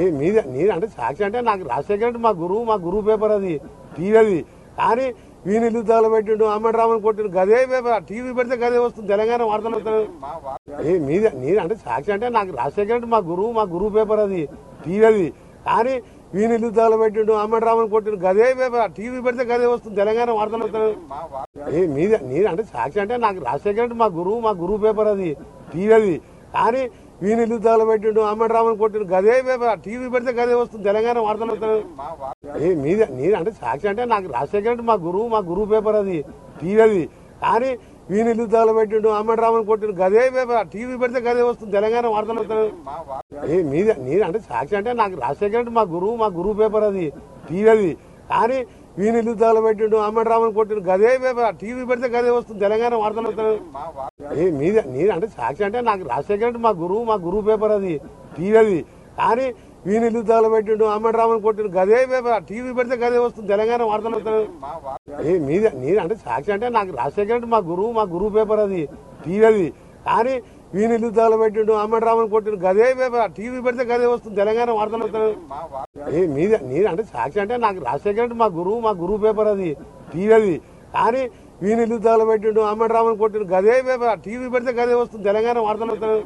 ఏ మీద నీది అంటే సాక్షి అంటే నాకు రాజశేఖర్ అంటే మా గురువు మా గురువు పేపర్ అది టీవీ అది. కానీ వీని ఇల్లు తగలబెట్టిండు అమ్మడి రామని కొట్టిండు గదే పేపర్ టీవీ పెడితే గదే వస్తుంది తెలంగాణ వార్తలు వస్తాయి. ఏ మీద నీది అంటే సాక్షి అంటే నాకు రాజశేఖర్ అంటే మా గురువు మా గురువు పేపర్ అది టీవీ అది. కానీ వీని ఇల్లు తగలబెట్టిండు అమ్మడి రామని కొట్టిండు గదే పేపర్ టీవీ పెడితే గదే వస్తుంది తెలంగాణ వార్తలు వస్తాయి. ఏ మీద నీది అంటే సాక్షి అంటే నాకు రాజశేఖర్ అంటే మా గురువు మా గురువు పేపర్ అది టీవీ అది. కానీ వీని ఇల్లు తగలబెట్టిండు అమ్మడి కొట్టిండు గదే పేపర్ టీవీ పెడితే గదే వస్తుంది తెలంగాణ వార్తలు వస్తాయి. ఏ మీద అంటే సాక్షి అంటే నాకు రాజశేఖర్ అంటే మా గురువు మా గురువు పేపర్ అది టీవీ అది. కానీ వీని ఇల్లు తగలబెట్టిండు అమ్మడి కొట్టిండు గదే పేపర్ టీవీ పెడితే గదే వస్తుంది తెలంగాణ వార్తలు వస్తాయి. ఏ మీద అంటే సాక్షి అంటే నాకు రాజశేఖర్ అంటే మా గురువు మా గురువు పేపర్ అది టీవీ అది. కానీ వీని ఇల్లు తగలబెట్టిండు అమ్మడి రామని కొట్టిండు గదే పేపర్ టీవీ పెడితే గదే వస్తుంది తెలంగాణ వార్తలు వస్తాయి ఏ మీద నీది అంటే సాక్షి అంటే నాకు రాజశేఖర్ అంటే మా గురువు మా గురువు పేపర్ అది టీవీ అది. కానీ వీని ఇల్లు తగలబెట్టిండు అమ్మడి రామని కొట్టిండు గదే పేపర్ టీవీ పెడితే గదే వస్తుంది తెలంగాణ వార్తలు వస్తాయి ఏ మీద నీది అంటే సాక్షి అంటే నాకు రాజశేఖర్ అంటే మా గురువు మా గురువు పేపర్ అది టీవీ అది. కానీ వీని ఇల్లు పెట్టిండు అమ్మడి రామని కొట్టిండు గదే పేపర్ టీవీ పెడితే గదే వస్తుంది తెలంగాణ వార్తలు వస్తాయి ఏ మీద అంటే సాక్షి అంటే నాకు రాజశేఖర్ అంటే మా గురువు మా గురువు పేపర్ అది టీవీ అది. కానీ వీని ఇల్లు పెట్టిండు అమ్మడి రామని కొట్టిండు గదే పేపర్ టీవీ పెడితే గదే వస్తుంది తెలంగాణ వార్తలు వస్తాయి